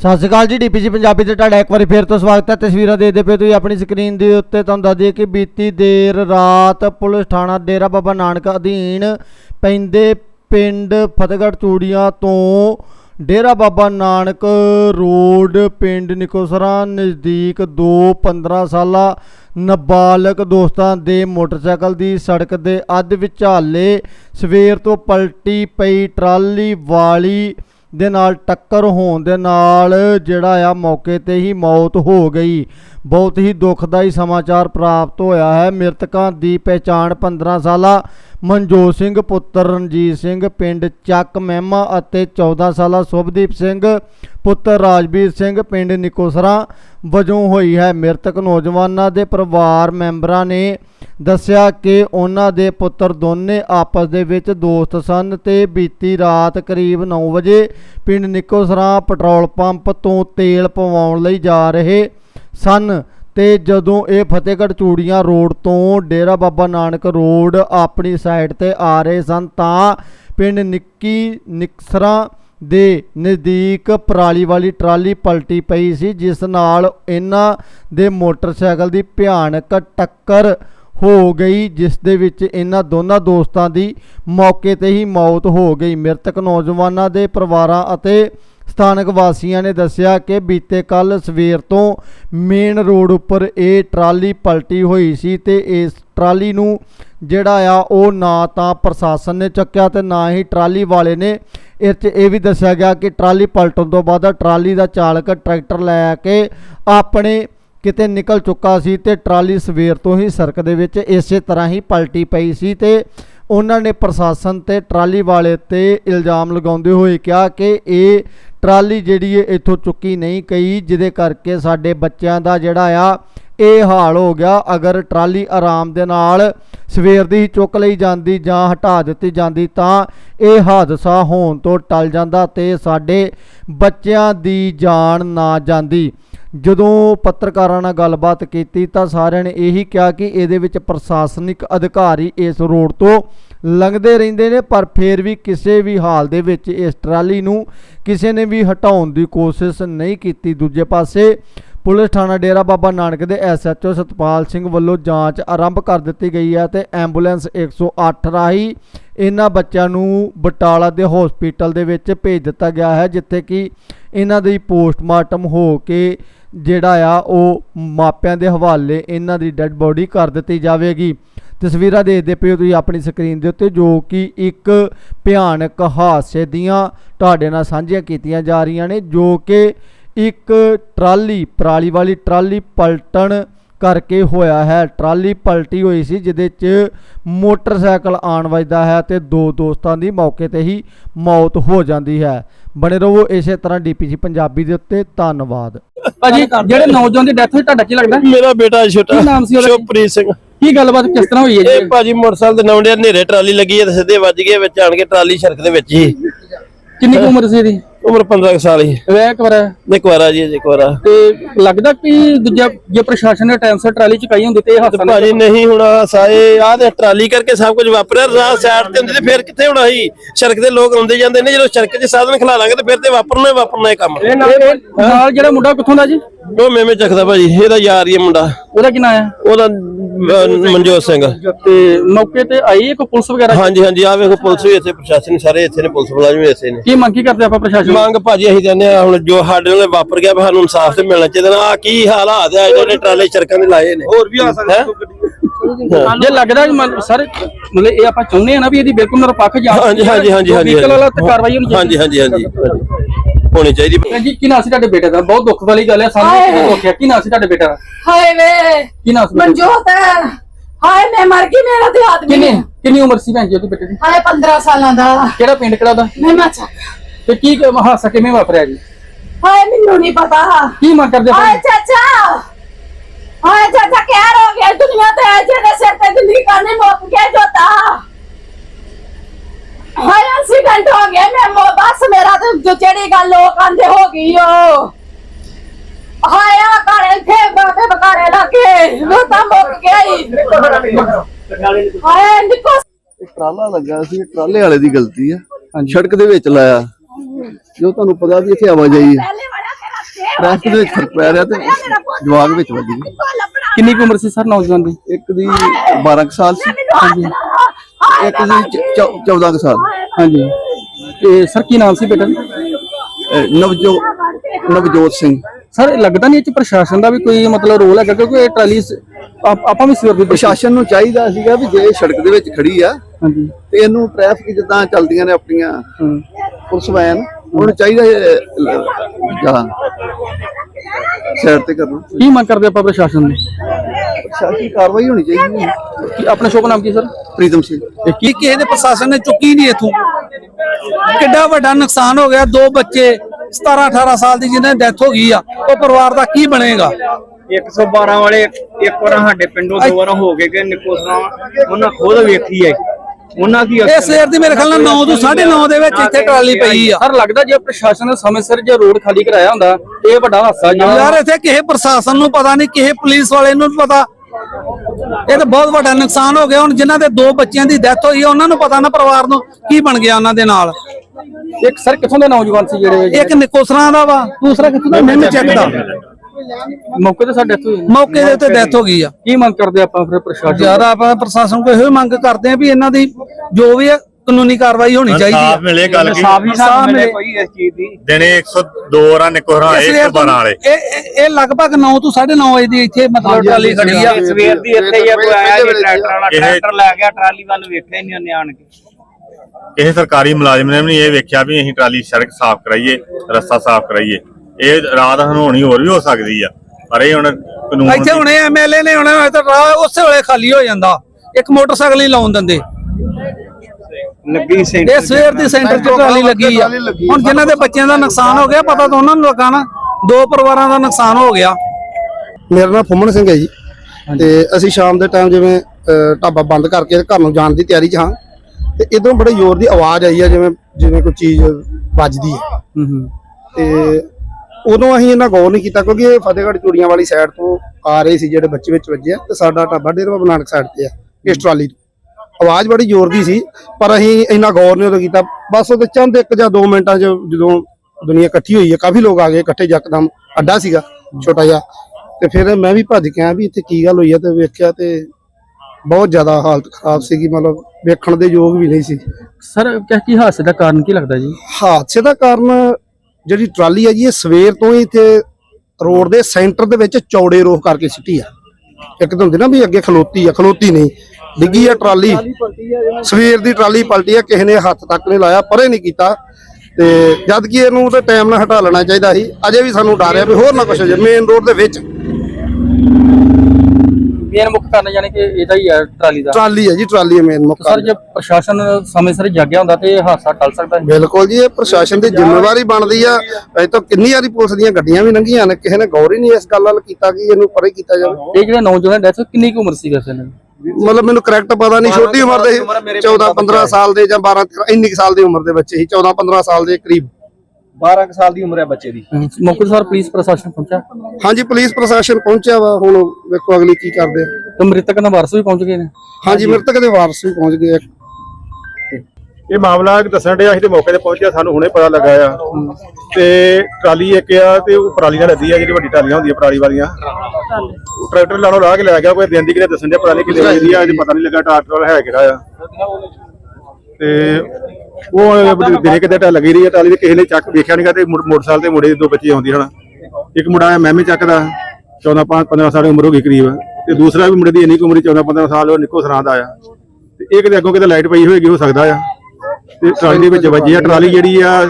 ਸਤਿ ਸ਼੍ਰੀ ਅਕਾਲ ਜੀ ਡੀਪੀਜੀ ਪੰਜਾਬੀ ਤੇ ਤੁਹਾਡਾ ਇੱਕ ਵਾਰੀ ਫੇਰ ਤੋਂ ਸਵਾਗਤ ਹੈ। ਤਸਵੀਰਾਂ ਦੇਖਦੇ ਪਏ ਤੁਸੀਂ ਆਪਣੀ ਸਕਰੀਨ ਦੇ ਉੱਤੇ ਤੁਹਾਨੂੰ ਦੱਸ ਦਈਏ ਕਿ ਬੀਤੀ ਦੇਰ ਰਾਤ ਪੁਲਿਸ ਥਾਣਾ ਡੇਰਾ ਬਾਬਾ ਨਾਨਕ ਅਧੀਨ ਪੈਂਦੇ ਪਿੰਡ ਫਤਿਹਗੜ੍ਹ ਚੂੜੀਆਂ ਤੋਂ ਡੇਰਾ ਬਾਬਾ ਨਾਨਕ ਰੋਡ ਪਿੰਡ ਨਿਕੋਸਰਾ ਨਜ਼ਦੀਕ ਦੋ 15 ਸਾਲਾ ਨਾਬਾਲਗ ਦੋਸਤਾਂ ਦੇ ਮੋਟਰਸਾਈਕਲ ਦੀ ਸੜਕ ਦੇ ਅੱਧ ਵਿਚਾਲੇ ਸਵੇਰ ਤੋਂ ਪਲਟੀ ਪਈ ਟਰਾਲੀ ਵਾਲੀ ਦੇ ਨਾਲ ਟੱਕਰ ਹੋਣ ਦੇ ਨਾਲ ਜਿਹੜਾ ਆ ਮੌਕੇ ਤੇ ਹੀ ਮੌਤ ਹੋ ਗਈ। ਬਹੁਤ ਹੀ ਦੁਖਦਾਈ ਸਮਾਚਾਰ ਪ੍ਰਾਪਤ ਹੋਇਆ ਹੈ। ਮ੍ਰਿਤਕਾਂ ਦੀ ਪਹਿਚਾਣ 15 ਸਾਲਾ ਮਨਜੋਤ ਸਿੰਘ, ਪੁੱਤਰ ਰਣਜੀਤ ਸਿੰਘ, ਪਿੰਡ ਚੱਕ ਮਹਿਮਾ ਅਤੇ 14 ਸਾਲਾ ਸੁਭਦੀਪ ਸਿੰਘ, ਪੁੱਤਰ ਰਾਜਵੀਰ ਸਿੰਘ, ਪਿੰਡ ਨਿਕੋਸਰਾ ਵਜੋਂ ਹੋਈ ਹੈ। ਮ੍ਰਿਤਕ ਨੌਜਵਾਨਾਂ ਦੇ ਪਰਿਵਾਰ ਮੈਂਬਰਾਂ ਨੇ ਦੱਸਿਆ ਕਿ ਉਹਨਾਂ ਦੇ ਪੁੱਤਰ ਦੋਨੇ ਆਪਸ ਦੇ ਵਿੱਚ ਦੋਸਤ ਸਨ ਤੇ ਬੀਤੀ ਰਾਤ ਕਰੀਬ 9 ਵਜੇ ਪਿੰਡ ਨਿਕੋਸਰਾ ਪੈਟਰੋਲ ਪੰਪ ਤੋਂ ਤੇਲ ਪਵਾਉਣ ਲਈ ਜਾ ਰਹੇ ਸਨ। ਤੇ ਜਦੋਂ ਇਹ ਫਤਿਹਗੜ੍ਹ ਚੂੜੀਆਂ ਰੋਡ ਤੋਂ ਡੇਰਾ ਬਾਬਾ ਨਾਨਕ ਰੋਡ ਆਪਣੀ ਸਾਈਡ ਤੇ ਆ ਰਹੇ ਸਨ, ਤਾਂ ਪਿੰਡ ਨਿੱਕੀ ਨਿਕਸਰਾ ਦੇ ਨਜ਼ਦੀਕ ਪਰਾਲੀ ਵਾਲੀ ਟਰਾਲੀ ਪਲਟੀ ਪਈ ਸੀ, ਜਿਸ ਨਾਲ ਇਹਨਾਂ ਦੇ ਮੋਟਰਸਾਈਕਲ ਦੀ ਭਿਆਨਕ ਟੱਕਰ ਹੋ ਗਈ, ਜਿਸ ਦੇ ਵਿੱਚ ਇਹਨਾਂ ਦੋਨਾਂ ਦੋਸਤਾਂ ਦੀ ਮੌਕੇ ਤੇ ਹੀ ਮੌਤ ਹੋ ਗਈ। ਮ੍ਰਿਤਕ ਨੌਜਵਾਨਾਂ ਦੇ ਪਰਿਵਾਰਾਂ ਅਤੇ ਸਥਾਨਕ ਵਾਸੀਆਂ ਨੇ ਦੱਸਿਆ ਕਿ ਬੀਤੇ ਕੱਲ ਸਵੇਰ ਤੋਂ ਮੇਨ ਰੋਡ ਉੱਪਰ ਇਹ ਟਰਾਲੀ ਪਲਟੀ ਹੋਈ ਸੀ ਤੇ ਇਸ ਟਰਾਲੀ ਨੂੰ ਜਿਹੜਾ ਆ ਉਹ ਨਾ ਤਾਂ ਪ੍ਰਸ਼ਾਸਨ ਨੇ ਚੱਕਿਆ ਤੇ ਨਾ ਹੀ ਟਰਾਲੀ ਵਾਲੇ ਨੇ। ਇਸ 'ਚ ਇਹ ਵੀ ਦੱਸਿਆ ਗਿਆ ਕਿ ਟਰਾਲੀ ਪਲਟਣ ਤੋਂ ਬਾਅਦ ਟਰਾਲੀ ਦਾ ਚਾਲਕ ਟਰੈਕਟਰ ਲੈ ਕੇ ਆਪਣੇ ਕਿਤੇ ਨਿਕਲ ਚੁੱਕਾ ਸੀ ਤੇ ਟਰਾਲੀ ਸਵੇਰ ਤੋਂ ਹੀ ਸੜਕ ਦੇ ਵਿੱਚ ਇਸੇ ਤਰ੍ਹਾਂ ਹੀ ਪਲਟੀ ਪਈ ਸੀ ਤੇ ਉਹਨਾਂ ਨੇ ਪ੍ਰਸ਼ਾਸਨ ਤੇ ਟਰਾਲੀ ਵਾਲੇ ਤੇ ਇਲਜ਼ਾਮ ਲਗਾਉਂਦੇ ਹੋਏ ਕਿਹਾ ਕਿ ਇਹ ਟਰਾਲੀ ਜਿਹੜੀ ਹੈ ਇੱਥੋਂ ਚੁੱਕੀ ਨਹੀਂ ਗਈ, ਜਿਹਦੇ ਕਰਕੇ ਸਾਡੇ ਬੱਚਿਆਂ ਦਾ ਜਿਹੜਾ ਆ, ਇਹ ਹਾਲ ਹੋ ਗਿਆ। ਅਗਰ ਟਰਾਲੀ ਆਰਾਮ ਦੇ ਨਾਲ ਸਵੇਰ ਦੀ ਹੀ ਚੁੱਕ ਲਈ ਜਾਂਦੀ ਜਾਂ ਹਟਾ ਦਿੱਤੀ ਜਾਂਦੀ ਤਾਂ ਇਹ ਹਾਦਸਾ ਹੋਣ ਤੋਂ ਟਲ ਜਾਂਦਾ ਤੇ ਸਾਡੇ ਬੱਚਿਆਂ ਦੀ ਜਾਨ ਨਾ ਜਾਂਦੀ। ਜਦੋਂ ਪੱਤਰਕਾਰਾਂ ਨਾਲ ਗੱਲਬਾਤ ਕੀਤੀ ਤਾਂ ਸਾਰਿਆਂ ਨੇ ਇਹੀ ਕਿਹਾ ਕਿ ਇਹਦੇ ਵਿੱਚ ਪ੍ਰਸ਼ਾਸਨਿਕ ਅਧਿਕਾਰੀ ਇਸ ਰੋਡ ਤੋਂ ਲੰਘਦੇ ਰਹਿੰਦੇ ਨੇ, ਪਰ ਫਿਰ ਵੀ ਕਿਸੇ ਵੀ ਹਾਲ ਦੇ ਵਿੱਚ ਇਸ ਟਰਾਲੀ ਨੂੰ ਕਿਸੇ ਨੇ ਵੀ ਹਟਾਉਣ ਦੀ ਕੋਸ਼ਿਸ਼ ਨਹੀਂ ਕੀਤੀ। ਦੂਜੇ ਪਾਸੇ ਪੁਲਿਸ ਥਾਣਾ ਡੇਰਾ ਬਾਬਾ ਨਾਨਕ ਦੇ ਐਸਐਚਓ ਸਤਪਾਲ ਸਿੰਘ ਵੱਲੋਂ ਜਾਂਚ ਆਰੰਭ ਕਰ ਦਿੱਤੀ ਗਈ ਹੈ ਤੇ ਐਂਬੂਲੈਂਸ 108 ਰਾਹੀਂ ਇਹਨਾਂ ਬੱਚਿਆਂ ਨੂੰ ਬਟਾਲਾ ਦੇ ਹਸਪੀਟਲ ਦੇ ਵਿੱਚ ਭੇਜ ਦਿੱਤਾ ਗਿਆ ਹੈ, ਜਿੱਥੇ ਕਿ ਇਹਨਾਂ ਦੀ ਪੋਸਟਮਾਰਟਮ ਹੋ ਕੇ ਜਿਹੜਾ ਆ, ਉਹ ਮਾਪਿਆਂ ਦੇ ਹਵਾਲੇ ਇਹਨਾਂ ਦੀ ਡੈੱਡ ਬੋਡੀ ਕਰ ਦਿੱਤੀ ਜਾਵੇਗੀ। ਤਸਵੀਰਾਂ ਦੇਖਦੇ ਪਏ ਹੋ ਤੁਸੀਂ ਆਪਣੀ ਸਕਰੀਨ ਦੇ ਉੱਤੇ, ਜੋ ਕਿ ਇੱਕ ਭਿਆਨਕ ਹਾਦਸੇ ਦੀਆਂ ਤੁਹਾਡੇ ਨਾਲ ਸਾਂਝੀਆਂ ਕੀਤੀਆਂ ਜਾ ਰਹੀਆਂ ਨੇ, ਜੋ ਕਿ ਇੱਕ ਟਰਾਲੀ, ਪਰਾਲੀ ਵਾਲੀ ਟਰਾਲੀ ਪਲਟਣ ਕਰਕੇ ਹੋਇਆ ਹੈ। ਟਰਾਲੀ ਪਲਟੀ ਹੋਈ ਸੀ ਜਿਹਦੇ 'ਚ ਮੋਟਰਸਾਈਕਲ ਆਣ ਵੱਜਦਾ ਹੈ ਤੇ ਦੋ ਦੋਸਤਾਂ ਦੀ ਮੌਕੇ ਤੇ ਹੀ ਮੌਤ ਹੋ ਜਾਂਦੀ ਹੈ। ਬਣੇ ਰਹੋ ਇਸੇ ਤਰ੍ਹਾਂ ਡੀਪੀਸੀ ਪੰਜਾਬੀ ਦੇ ਉੱਤੇ। ਧੰਨਵਾਦ। ਭਾਜੀ ਜਿਹੜੇ ਨੌਜਵਾਨ ਦੀ ਡੈਥ ਹੋਈ ਤੁਹਾਡਾ ਕੀ ਲੱਗਦਾ? ਮੇਰਾ ਬੇਟਾ ਛੋਟਾ। ਕੀ ਨਾਮ ਸੀ ਉਹਦਾ? ਸ਼ੁਭਪ੍ਰੀਤ ਸਿੰਘ। ਕੀ ਗੱਲਬਾਤ ਕਿਸ ਤਰ੍ਹਾਂ ਹੋਈ ਹੈ ਇਹ ਜੀ ਭਾਜੀ ਮੋਟਰਸਾਈਕਲ ਦੇ ਨੌਂਡੇ ਹਨੇਰੇ ਟਰਾਲੀ ਲੱਗੀ ਹੈ ਤੇ ਸਿੱਧੇ ਵੱਜ ਗਏ ਵਿੱਚ ਆਣ ਕੇ ਟਰਾਲੀ ਸੜਕ ਦੇ ਵਿੱਚ ਹੀ। ਕਿੰਨੀ ਉਮਰ ਸੀ ਇਹਦੀ? ਉਮਰ 15 ਕੁ ਸਾਲ ਹੀ। ਕਵਰ ਇੱਕ ਵਾਰਾ? ਜੀ ਇੱਕ ਵਾਰਾ ਤੇ ਲੱਗਦਾ ਕਿ ਦੂਜਾ ਜੇ ਪ੍ਰਸ਼ਾਸਨ ਨੇ ਟਾਈਮ ਸਿਰ ਟਰਾਲੀ ਚੁਕਾਈ ਹੁੰਦੀ ਤੇ ਇਹ ਹਾਦਸਾ ਨਾ ਭਾਜੀ ਨਹੀਂ ਹੁਣ ਸਾਏ ਆਹ ਤੇ ਟਰਾਲੀ ਕਰਕੇ ਸਭ ਕੁਝ ਵਾਪਰਿਆ ਰਾਹ ਸਾਈਡ ਤੇ ਹੁੰਦੀ ਤੇ ਫਿਰ ਕਿੱਥੇ ਹੋਣਾ ਸੀ? ਸੜਕ ਦੇ ਲੋਕ ਆਉਂਦੇ ਜਾਂਦੇ ਨੇ ਜਦੋਂ ਸੜਕ 'ਚ ਸਾਧਨ ਖਲਾ ਲਾਂਗੇ ਤੇ ਫਿਰ ਤੇ ਵਾਪਰਨਾ ਹੀ ਵਾਪਰਨਾ ਇਹ ਕੰਮ। ਇਹ ਨਾਲ ਜਿਹੜਾ ਮੁੰਡਾ ਕਿੱਥੋਂ ਦਾ ਜੀ? ਉਹ ਮੇਵੇਂ ਚੱਕਦਾ ਭਾਜੀ ਇਹਦਾ ਯਾਰ ਹੀ ਹੈ ਮੁੰਡਾ। ਉਹਦਾ ਕੀ ਨਾਂ ਹੈ ਉਹਦਾ ਮਨਜੋਤ ਸਿੰਘ। ਤੇ ਮੌਕੇ ਤੇ ਆਈ ਇੱਕ ਪੁਲਿਸ ਵਗੈਰਾ? ਹਾਂਜੀ ਹਾਂਜੀ ਆ ਵੇਖੋ ਪੁਲਿਸ ਵੀ ਇੱਥੇ ਪ੍ਰਸ਼ਾਸਨ ਸਾਰੇ ਇੱਥੇ ਨੇ ਪੁਲਿਸ ਮੁਲਾਜ਼ਮ ਵੀ ਇੱਥੇ ਨੇ। ਕੀ ਮੰਗ ਕੀ ਕਰਦੇ ਆਪਾਂ ਪ੍ਰਸ਼ਾਸਨ? ਮੰਗ ਭਾਜੀ ਅਸੀਂ ਕਹਿੰਦੇ ਆ ਹੁਣ ਜੋ ਸਾਡੇ ਨਾਲ ਵਾਪਰ ਗਿਆ ਸਾਨੂੰ ਇਨਸਾਫ ਤੇ ਮਿਲਣਾ ਚਾਹੀਦਾ ਨਾ। ਆਹ ਕੀ ਹਾਲਾਤ ਆ ਜਿਹੜੇ ਟਰਾਲੇ ਚਰਕਾਂ ਦੇ ਲਾਏ ਨੇ। ਹੋਰ ਵੀ ਆ ਸਕਦਾ ਜੇ ਲੱਗਦਾ ਸਰ ਮਤਲਬ ਇਹ ਆਪਾਂ ਚਾਹੁੰਦੇ ਆ ਨਾ ਵੀ ਇਹਦੀ ਬਿਲਕੁਲ ਨਿਰਪੱਖ ਜਾਂਚ ਹਾਂਜੀ ਹਾਂਜੀ ਹਾਂਜੀ ਹਾਂਜੀ ਹਾਂਜੀ ਹਾਂਜੀ ਹਾਂਜੀ। ਹੋਣੀ ਚਾਹੀਦੀ। ਭੈਣ ਜੀ ਕੀ ਨਾਂ ਸੀ ਤੁਹਾਡੇ ਬੇਟੇ ਦਾ? ਬਹੁਤ ਦੁੱਖ ਵਾਲੀ ਗੱਲ ਹੈ ਸਾਨੂੰ ਹਾਏ। ਕਿਹਨੇ ਦੁੱਖਿਆ ਕੀ ਨਾਂ ਸੀ ਤੁਹਾਡੇ ਬੇਟੇ ਦਾ? ਹਾਏ ਵੇ। ਕੀ ਨਾਂ ਸੀ ਬੇਟੇ ਦਾ? ਮਨਜੋਤ ਹਾਏ ਮੈਂ ਮਰ ਗਈ ਮੇਰਾ ਤੇ ਆਦਮੀ ਕਿੰਨੀ ਕਿੰਨੀ ਉਮਰ ਸੀ ਭੈਣ ਜੀ ਉਹਦੀ ਬੇਟੇ ਦੀ? ਹਾਏ 15 ਸਾਲਾਂ ਦਾ। ਕਿਹੜਾ ਪਿੰਡ ਕਿਹੜਾ ਉਹਦਾ? ਮੈਂ ਮਾਚਾ ਤੇ ਕੀ ਹਾਸਾ ਕਿਵੇਂ ਵਾਪਰਿਆ ਜੀ? ਹਾਏ ਮੈਨੂੰ ਨਹੀਂ ਪਤਾ। ਕੀ ਮੰਗ ਕਰਦੇ ਹਾਏ ਚਾਚਾ। ਹਾਏ ਚਾਚਾ ਕੀ ਹੋ? ਗਿਆ ਦੁਨੀਆ ਤੇ ਜਿਹਦੇ ਸਿਰ ਤੇ ਜ਼ਿੰਦਗੀ ਕਾਨੇ ਮੁੱਕ ਗਿਆ ਜੋਤਾ। ਐਕਸੀਡੈਂਟ ਹੋ ਗਿਆ ਮੈਂ ਮੋ- ਬਸ ਮੇਰਾ ਤੇ ਜੋ ਜਿਹੜੀ ਗੱਲ ਲੋਕ ਆਂਦੇ ਹੋ ਗਈ ਓ ਹਾਏ ਆ ਕਾਲੇ ਥੇ ਬਾਬੇ ਬਕਾਰੇ ਲੱਗੇ ਉਹ ਤਾਂ ਮੁੱਕ ਗਿਆ ਹੀ। ਹਾਏ ਨਿਕੋ ਇਹ ਟਰਾਲਾ ਲੱਗਾ ਸੀ ਟਰਾਲੇ ਵਾਲੇ ਦੀ ਗਲਤੀ ਆ। ਸੜਕ ਦੇ ਵਿੱਚ ਲਾਇਆ। ਜੋ ਤੁਹਾਨੂੰ ਪਤਾ ਵੀ ਇੱਥੇ ਆਵਾਜਾਈ ਹੈ ਪਹਿਲੇ ਵਾਲਾ ਤੇਰਾ ਟ੍ਰੈਫਿਕ ਦੇ ਵਿੱਚ ਫ਼ਰਕ ਪੈ ਰਿਹਾ ਤੇ ਜਵਾਗ ਵਿੱਚ ਵੱਜੀ ਗਈ। ਕਿੰਨੀ ਕੁ ਉਮਰ ਸੀ ਸਰ ਨੌਜਵਾਨ ਦੀ? ਇੱਕ ਦੀ 12 ਕੁ ਸਾਲ ਸੀ। ਇੱਕ ਦੀ ਚ- ਚੌ- 14 ਕੁ ਸਾਲ। ਹਾਂਜੀ। ਤੇ ਸਰ ਕੀ ਨਾਮ ਸੀ ਬੇਟਾ ਅਹ ਨਵਜੋਤ ਨਵਜੋਤ ਸਿੰਘ। ਸਰ ਲੱਗਦਾ ਨਹੀਂ ਇਹ ਚ ਪ੍ਰਸ਼ਾਸਨ ਦਾ ਵੀ ਕੋਈ ਮਤਲਬ ਰੋਲ ਹੈਗਾ ਕਿਉਂਕਿ ਇਹ ਟਰਾਲੀ ਸ- ਆਪ- ਆਪਾਂ ਵੀ ਸਵੇਰ ਦੀ। ਪ੍ਰਸ਼ਾਸਨ ਨੂੰ ਚਾਹੀਦਾ ਸੀਗਾ ਵੀ ਜੇ ਸੜਕ ਦੇ ਵਿੱਚ ਖੜੀ ਆ ਹਾਂਜੀ। ਤੇ ਇਹਨੂੰ ਟ੍ਰੈਫਿਕ ਜਿੱਦਾਂ ਚੱਲਦੀਆਂ ਨੇ ਆਪਣੀਆਂ। ਪੁਲਿਸ ਵੈਨ ਉਹਨੂੰ ਚਾਹੀਦਾ ਜਾਂ ਸਾਈਡ ਤੇ ਕਰਨਾ। ਕੀ ਮੰਗ ਕਰਦੇ ਆਪਾਂ ਪ੍ਰਸ਼ਾਸਨ ਨੂੰ? ਪ੍ਰਸ਼ਾਸਨੀ ਕਾਰਵਾਈ ਹੋਣੀ ਚਾਹੀਦੀ ਹੈ। ਆਪਣਾ ਸ਼ੁਭ ਨਾਮ ਕੀ ਸਰ? ਪ੍ਰੀਤਮ ਸਿੰਘ। ਕੀ ਕਿਸੇ ਦੇ ਪ੍ਰਸ਼ਾਸਨ ਨੇ ਚੁੱਕੀ ਨਹੀਂ ਇਥੋਂ। ਕਿੱਡਾ ਵੱਡਾ ਨੁਕਸਾਨ ਹੋ ਗਿਆ ਦੋ ਬੱਚੇ 17 18 ਸਾਲ ਦੀ ਜਿਹਨਾਂ ਦੀ ਡੈਥ ਹੋ ਗਈ ਆ ਉਹ ਪਰਿਵਾਰ ਦਾ ਕੀ ਬਣੇਗਾ? 112 ਵਾਲੇ ਇੱਕ ਵਾਰ ਸਾਡੇ ਪਿੰਡੋਂ ਦੋ ਵਾਰ ਹੋ ਗਏ ਕਿ ਨਿਕੋਸਰਾ ਉਹਨਾਂ ਖੁਦ ਵੇਖੀ ਹੈ। ਉਹਨਾਂ ਕੀ ਇਹ ਸਵੇਰ ਦੀ ਮੇਰੇ ਖਿਆਲ ਨਾਲ 9 ਤੋਂ 9:30 ਦੇ ਵਿੱਚ ਇੱਥੇ ਟਰਾਲੀ ਪਈ ਆ। ਸਰ ਲੱਗਦਾ ਜੇ ਪ੍ਰਸ਼ਾਸਨ ਨੇ ਸਮੇਂ ਸਿਰ ਜੇ ਰੋਡ ਖਾਲੀ ਕਰਾਇਆ ਹੁੰਦਾ ਇਹ ਵੱਡਾ ਹਾਦਸਾ ਜਿਹੜਾ ਯਾਰ ਇੱਥੇ ਕਿਸੇ ਪ੍ਰਸ਼ਾਸਨ ਨੂੰ ਪਤਾ ਨਹੀਂ ਕਿਸੇ ਪੁਲਿਸ ਵਾਲੇ ਨੀ ਪਤਾ। ਇਹ ਤਾਂ ਬਹੁਤ ਵੱਡਾ ਨੁਕਸਾਨ ਹੋ ਗਿਆ। ਹੁਣ ਜਿਨ੍ਹਾਂ ਦੇ ਦੋ ਬੱਚਿਆਂ ਦੀ ਡੈਥ ਹੋਈ ਉਹਨਾਂ ਨੂੰ ਪਤਾ ਨਾ ਪਰਿਵਾਰ ਨੂੰ ਕੀ ਬਣ ਗਿਆ ਉਹਨਾਂ ਦੇ ਨਾਲ। ਇੱਕ ਸਰ ਕਿੱਥੋਂ ਦੇ ਨੌਜਵਾਨ ਸੀ ਜਿਹੜੇ ਇੱਕ ਨਿਕੋਸਰਾਂ ਦਾ ਵਾ। ਦੂਸਰਾ ਕਿੱਥੋਂ ਦਾ? ਮੈਨੂੰ ਚੈੱਕ ਦਾ ਮੌਕੇ ਤੇ ਸਾਡੇ ਇੱਥੇ ਮੌਕੇ ਦੇ ਉੱਤੇ ਡੈਥ ਹੋ ਗਈ ਆ। ਕੀ ਮੰਗ ਕਰਦੇ ਆਪਾਂ ਫਿਰ ਪ੍ਰਸ਼ਾਸਨ ਜ਼ਿਆਦਾ ਆਪਾਂ ਪ੍ਰਸ਼ਾਸਨ ਕੋਲ ਇਹੋ ਮੰਗ ਕਰਦੇ ਆ ਵੀ ਇਹਨਾਂ ਦੀ ਜੋ ਵੀ ਕਾਨੂੰਨੀ ਕਾਰਵਾਈ ਹੋਣੀ ਚਾਹੀਦੀ ਸਾਫ਼ ਹੈ। ਮਿਲੇ ਗੱਲ ਕੀ? ਸਾਫ਼ ਹੀ ਸਾਫ਼ ਸਾਨੂੰ ਮਿਲੇ। ਕੋਈ ਇਸ ਚੀਜ਼ ਦੀ। ਦਿਨੇ 102 ਰਾਂ ਨਿਕੋਰਾਂ ਇਸ ਲਈ 112 ਵਾਲੇ। ਇਹ ਇਹ- ਇਹ ਲਗਭਗ 9 ਤੋਂ 9:30 ਵਜੇ ਦੀ ਇੱਥੇ ਮਤਲਬ ਟਰਾਲੀ ਖੜੀ ਆ। ਸਵੇਰ ਦੀ ਇੱਥੇ ਹੀ ਆ, ਕੋਈ ਆਇਆ ਜੀ ਟਰੈਕਟਰ ਵਾਲਾ ਇਹ- ਟਰੈਕਟਰ ਲੈ ਗਿਆ ਟਰਾਲੀ ਵੱਲ ਵੇਖਿਆ ਹੀ ਨਹੀਂ ਉਹਨੇ ਆਣ ਕੇ। ਕਿਸੇ ਸਰਕਾਰੀ ਮੁਲਾਜ਼ਮ ਨੇ ਵੀ ਨਹੀਂ ਇਹ ਵੇਖਿਆ ਵੀ ਅਸੀਂ ਟਰਾਲੀ ਸੜਕ ਸਾਫ਼ ਕਰਾਈਏ ਰਸਤਾ ਸਾਫ਼ ਕਰਾਈਏ। ਇਹ ਰਾਤ ਹਨੋਣੀ ਹੋਰ ਵੀ ਹੋ ਸਕਦੀ ਆ ਪਰ ਇਹ ਹੁਣ ਕਾਨੂੰਨ ਇੱਥੇ ਹੁਣੇ ਐਮਐਲਏ ਨੇ ਹੁਣੇ ਤਾਂ ਰਾਹ ਉਸੇ ਵੇਲੇ ਖਾਲੀ ਹੋ ਜਾਂਦਾ। ਇੱਕ ਮੋਟਰਸਾਈਕਲ ਹੀ ਲਾਉਣ ਦਿੰਦੇ। ਲੱਗੀ ਸੈਂਟਰ ਇਹ ਸਵੇਰ ਦੀ ਸੈਂਟਰ 'ਚ ਟਰਾਲੀ ਲੱਗੀ ਆ। ਹੁਣ ਜਿਨ੍ਹਾਂ ਦੇ ਬੱਚਿਆਂ ਦਾ ਨੁਕਸਾਨ ਹੋ ਗਿਆ ਪਤਾ ਤਾਂ ਉਹਨਾਂ ਨੂੰ ਲੱਗਾ ਨਾ। ਦੋ ਪਰਿਵਾਰਾਂ ਦਾ ਨੁਕਸਾਨ ਹੋ ਗਿਆ। ਮੇਰਾ ਨਾਮ ਫੁੰਮਣ ਸਿੰਘ ਹੈ ਜੀ। ਤੇ ਅਸੀਂ ਸ਼ਾਮ ਦੇ ਟਾਈਮ ਜਿਵੇਂ ਢਾਬਾ ਬੰਦ ਕਰਕੇ ਘਰ ਨੂੰ ਜਾਣ ਦੀ ਤਿਆਰੀ 'ਚ ਹਾਂ। ਤੇ ਇਧਰੋਂ ਬੜੇ ਜ਼ੋਰ ਦੀ ਆਵਾਜ਼ ਆਈ ਹੈ ਜਿਵੇਂ ਜਿਵੇਂ ਕੋਈ ਚੀਜ਼ ਵੱਜਦੀ ਹੈ ਤੇ ਉਦੋਂ ਅਸੀਂ ਇਹਨਾਂ ਗੌਰ ਨਹੀਂ ਕੀਤਾ ਕਿਉਂਕਿ ਇਹ ਫਤਿਹਗੜ੍ਹ ਚੂੜੀਆਂ ਵਾਲੀ ਸਾਈਡ ਤੋਂ ਆ ਰਹੇ ਸੀ ਜਿਹੜੇ ਬੱਚੇ ਵਿੱਚ ਵੱਜੇ ਆ ਤੇ ਸਾਡਾ ਢਾਬਾ ਡੇਰਾ ਬਾਬਾ ਨਾਨਕ ਸਾਈਡ ਤੇ ਆ ਇਸ ਟਰਾਲੀ ਤੋਂ ਆਵਾਜ਼ ਬੜੀ ਜ਼ੋਰ ਦੀ ਸੀ ਪਰ ਅਸੀਂ ਇੰਨਾ ਗੌਰ ਨਹੀਂ ਉਦੋਂ ਕੀਤਾ। ਬਸ ਉਹਦੇ ਚੰਦ ਇੱਕ ਜਾਂ 2 ਮਿੰਟਾਂ 'ਚ ਜਦੋਂ ਦੁਨੀਆ ਇਕੱਠੀ ਹੋਈ ਹੈ ਕਾਫੀ ਲੋਕ ਆ ਗਏ ਇਕੱਠੇ ਯਕਦਮ ਅੱਡਾ ਸੀਗਾ ਛੋਟਾ ਜਿਹਾ। ਤੇ ਫਿਰ ਮੈਂ ਵੀ ਭੱਜ ਕੇ ਆਇਆ ਵੀ ਇੱਥੇ ਕੀ ਗੱਲ ਹੋਈ ਹੈ ਤੇ ਵੇਖਿਆ ਤੇ ਬਹੁਤ ਜ਼ਿਆਦਾ ਹਾਲਤ ਖਰਾਬ ਸੀਗੀ ਮਤਲਬ ਵੇਖਣ ਦੇ ਯੋਗ ਵੀ ਨਹੀਂ ਸੀ। ਸਰ ਕਿਆ ਕੀ ਹਾਦਸੇ ਦਾ ਕਾਰਨ ਕੀ ਲੱਗਦਾ ਜੀ? ਹਾਦਸੇ ਦਾ ਕਾਰਨ ਜਿਹੜੀ ਟਰਾਲੀ ਹੈ ਜੀ ਇਹ ਸਵੇਰ ਤੋਂ ਹੀ ਇੱਥੇ ਰੋਡ ਦੇ ਸੈਂਟਰ ਦੇ ਵਿੱਚ ਚੌੜੇ ਰੋਹ ਕਰਕੇ ਸਿੱਟੀ ਆ। ਇੱਕ ਤਾਂ ਹੁੰਦੀ ਨਾ ਵੀ ਅੱਗੇ ਖਲੋਤੀ ਆ ਖਲੋਤੀ ਨਹੀਂ। ਡਿੱਗੀ ਆ ਟਰਾਲੀ। ਸਵੇਰ ਦੀ ਟਰਾਲੀ ਪਲਟੀ ਆ ਕਿਸੇ ਨੇ ਹੱਥ ਤੱਕ ਨਹੀਂ ਲਾਇਆ ਪਰੇ ਨਹੀਂ ਕੀਤਾ। ਤੇ ਜਦ ਕਿ ਇਹਨੂੰ ਤੇ ਟਾਈਮ ਨਾਲ ਹਟਾ ਲੈਣਾ ਚਾਹੀਦਾ ਸੀ। ਅਜੇ ਵੀ ਸਾਨੂੰ ਡਰ ਆ ਵੀ ਹੋਰ ਨਾ ਕੁਛ ਹੋ ਮੇਨ ਰੋਡ ਦੇ ਵਿੱਚ। ਮੇਨ ਮੁੱਖ ਕਾਰਨ ਯਾਨੀ ਕਿ ਇਹਦਾ ਹੀ ਹੈ ਟਰਾਲੀ ਦਾ। ਟਰਾਲੀ ਹੈ ਜੀ ਟਰਾਲੀ ਹੈ ਮੇਨ ਮੁੱਖ ਸਰ ਜੇ ਪ੍ਰਸ਼ਾਸਨ ਸਮੇਂ ਸਿਰ ਜਾਗਿਆ ਹੁੰਦਾ ਤੇ ਇਹ ਹਾਦਸਾ ਟਲ ਸਕਦਾ ਹੈ? ਬਿਲਕੁਲ ਜੀ ਇਹ ਪ੍ਰਸ਼ਾਸਨ ਦੀ ਜ਼ਿੰਮੇਵਾਰੀ ਬਣਦੀ ਆ। ਅਜੇ ਤਾਂ ਕਿੰਨੀ ਵਾਰੀ ਪੁਲਿਸ ਦੀਆਂ ਗੱਡੀਆਂ ਵੀ ਲੰਘੀਆਂ ਨੇ ਕਿਸੇ ਨੇ ਗੌਰ ਹੀ ਨਹੀਂ ਇਸ ਗੱਲ ਵੱਲ ਕੀਤਾ ਕਿ ਇਹਨੂੰ ਪਰੇ ਕੀਤਾ ਜਾਵੇ। ਇਹ ਜਿਹੜੇ ਨੌਜਵਾਨ ਡੈਥ ਕਿੰਨੀ ਕੁ ਉਮਰ ਸੀ ਇਹਨਾਂ ਦੀ ਮਤਲਬ ਮੈਨੂੰ ਕਰੈਕਟ ਪਤਾ ਨਹੀਂ ਛੋਟੀ ਉਮਰ ਦੇ 14 15 ਸਾਲ ਦੇ ਜਾਂ 12 13 ਇੰਨੀ ਕੁ ਸਾਲ ਦੀ ਉਮਰ ਦੇ ਬੱਚੇ ਸੀ 14 15 ਸਾਲ ਦੇ ਕਰੀਬ। 12 ਕੁ ਸਾਲ ਦੀ ਉਮਰ ਹੈ ਬੱਚੇ ਦੀ। ਮੌਕੇ ਸਰ ਪੁਲਿਸ ਪ੍ਰਸ਼ਾਸਨ ਪਹੁੰਚਾ ਹਾਂਜੀ ਪੁਲਿਸ ਪ੍ਰਸ਼ਾਸਨ ਪਹੁੰਚਿਆ ਵਾ ਹੁਣ ਵੇਖੋ ਅਗਲੀ ਕੀ ਕਰਦੇ ਆ। ਮ੍ਰਿਤਕ ਦਾ ਵਾਰਸ ਵੀ ਪਹੁੰਚ ਗਏ ਨੇ? ਹਾਂਜੀ ਮ੍ਰਿਤਕ ਦੇ ਵਾਰਸ ਵੀ ਪਹੁੰਚ ਗਏ ਇਹ ਮਾਮਲਾ ਦੱਸਣ ਡਿਆ ਅਸੀਂ ਤੇ ਮੌਕੇ ਤੇ ਪਹੁੰਚਿਆ, ਸਾਨੂੰ ਹੁਣੇ ਪਤਾ ਲੱਗਾ ਆ। ਤੇ ਟਰਾਲੀ ਇੱਕ ਆ ਤੇ ਉਹ ਪਰਾਲੀ ਨਾਲ ਲੱਦੀ ਆ, ਜਿਹੜੀ ਵੱਡੀ ਟਰਾਲੀਆਂ ਹੁੰਦੀਆਂ ਪਰਾਲੀ ਵਾਲੀਆਂ। ਉਹ ਟਰੈਕਟਰ ਲਾਣੋ ਲਾ ਕੇ ਲੈ ਗਿਆ, ਕੋਈ ਦਿਨ ਦੀ ਕਿਤੇ ਦੱਸਣ ਡਿਆ ਪਰਾਲੀ ਕਿਤੇ ਵੱਜਦੀ ਆ ਅਜੇ ਪਤਾ ਨਹੀਂ ਲੱਗਾ, ਟਰੈਕਟਰ ਵਾਲਾ ਹੈ ਕਿਹੜਾ ਆ। ਤੇ ਉਹ ਦਿਨੇ ਕਿਤੇ ਟਾ ਲੱਗੀ ਰਹੀ ਆ, ਟਰਾਲੀ ਦੇ ਕਿਸੇ ਨੇ ਚੱਕ ਵੇਖਿਆ ਨਹੀਂਗਾ ਤੇ ਮੋਟਰਸਾਈਕਲ ਤੇ ਮੁੰਡੇ ਦੇ ਦੋ ਬੱਚੇ ਆਉਂਦੀ ਹਨ। ਇੱਕ ਮੁੰਡਾ ਆ ਮਹਿਮੇ ਚੱਕ ਦਾ 14 15 ਸਾਲ ਉਮਰ ਹੋ ਗਈ ਕਰੀਬ। ਤੇ ਦੂਸਰਾ ਵੀ ਮੁੰਡੇ ਦੀ ਇੰਨੀ ਕੁ ਉਮਰ 14 15 ਸਾਲ, ਉਹ ਨਿੱਕੋ ਸਰਾਂ ਦਾ ਆ ਤੇ ਇਹ ਕਿਤੇ ਅੱਗੋਂ ਕਿਤੇ ਲਾਈਟ ਪਈ ਹੋਏਗੀ, ਹੋ ਸਕਦਾ ਆ। ਤੇ ਟਰਾਲੀ ਦੇ ਵਿੱਚ ਵੱਜੀ ਆ ਟਰਾਲੀ ਜਿਹੜੀ ਆ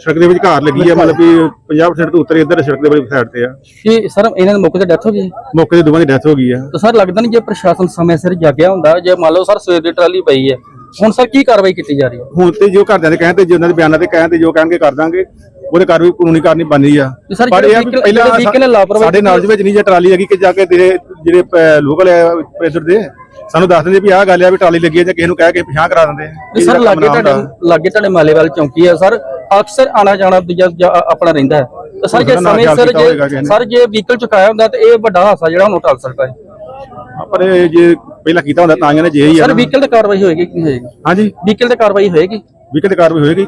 ਸੜਕ ਦੇ ਵਿੱਚ ਘਾਰ ਲੱਗੀ ਆ ਮਤਲਬ ਵੀ 50% ਤੋਂ ਉੱਤਰ ਇੱਧਰ ਸੜਕ ਦੇ ਵਾਲੀ ਸਾਈਡ ਤੇ ਆ। ਕਿ ਸਰ ਇਹਨਾਂ ਦੇ ਮੌਕੇ ਤੇ ਡੈਥ ਹੋ ਗਈ? ਮੌਕੇ ਤੇ ਦੋਵਾਂ ਦੀ ਡੈਥ ਹੋ ਗਈ ਆ। ਤਾਂ ਸਰ ਲੱਗਦਾ ਨਹੀਂ ਜੇ ਪ੍ਰਸ਼ਾਸਨ ਸਮੇਂ ਸਿਰ ਜਾਗਿਆ ਹੁੰਦਾ ਜੇ ਮੰਨ ਲਓ ਸਰ ਸਵੇਰ ਦੀ ਟਰਾਲੀ ਪਈ ਹੈ ਹੁਣ ਸਰ ਕੀ ਕਾਰਵਾਈ ਕੀਤੀ ਜਾ ਰਹੀ ਹੈ? ਹੁਣ ਤੇ ਜੋ ਘਰਦਿਆਂ ਦੇ ਕਹਿਣ ਤੇ ਜੋ ਉਹਨਾਂ ਦੇ ਬਿਆਨਾਂ ਤੇ ਕਹਿਣ ਤੇ ਜੋ ਕਹਿਣਗੇ ਕਰ ਦਾਂਗੇ। ਉਹਦੇ ਕਾਰਵਾਈ ਕਾਨੂੰਨੀ ਕਰਨੀ ਬਣਦੀ ਆ। ਤੇ ਸਰ ਪਰ ਇਹ ਆ ਵੀ ਜਿਹੜੇ ਪਹਿਲਾਂ vehicle- ਨੇ ਲਾਪਰਵਾਹੀ ਸਾਡੇ ਨਾਲ ਦੇ ਵਿੱਚ ਨਹੀਂ ਜੇ ਟਰਾਲੀ ਹੈਗੀ ਕਿ ਜਾ ਕੇ ਜਿਹੜੇ ਲੋਕਲ ਪ੍ਰੈਸ਼ਰ ਦੇ ਸਾਨੂੰ ਦੱਸ ਦਿੰਦੇ ਵੀ ਆਹ ਗੱਲ ਆ ਵੀ ਟਰਾਲੀ ਲੱਗੀ ਆ ਜਾਂ ਕਿਸੇ ਨੂੰ ਕਹਿ ਕੇ ਪਿਛਾਂ ਕਰਾ ਦਿੰਦੇ ਆ। ਤੇ ਸਰ ਲਾਗੇ ਤੁਹਾਡੇ ਲਾਗੇ ਤੁਹਾਡੇ ਮਾਲੇਵਾਲ ਚੌਂਕੀ ਹੈ ਸਰ। ਅਕਸਰ ਆਣਾ ਜਾਣਾ ਦੂਜਾ ਜਾਂ ਆਪਣਾ ਰਹਿੰਦਾ ਹੈ। ਤਾਂ ਸਰ ਜੇ ਸਮੇਂ ਸਿਰ ਜੇ। ਸਰ ਜੇ ਵਹੀਕਲ ਚੁਕਾਇਆ ਹੁੰਦਾ ਤਾਂ ਇਹ ਵੱਡਾ ਹਾਦਸਾ ਜਿਹੜਾ ਹੁਣ ਟਲ ਸਕਦਾ ਹੈ। ਪਰ ਇਹ ਜੇ ਪਹਿਲਾਂ ਕੀਤਾ ਹੁੰਦਾ ਤਾਂ ਇਹਨੇ ਜੇ ਹੀ ਆ ਸਰ। ਵਹੀਕਲ ਤੇ ਕਾਰਵਾਈ ਹੋਏਗੀ ਕਿ ਹੋਏਗੀ? ਹਾਂਜੀ। ਵਹੀਕਲ ਤੇ ਕਾਰਵਾਈ ਹੋਏਗੀ? ਵੀ ਕਿਤੇ ਕਾਰਵਾਈ ਹੋਏਗੀ।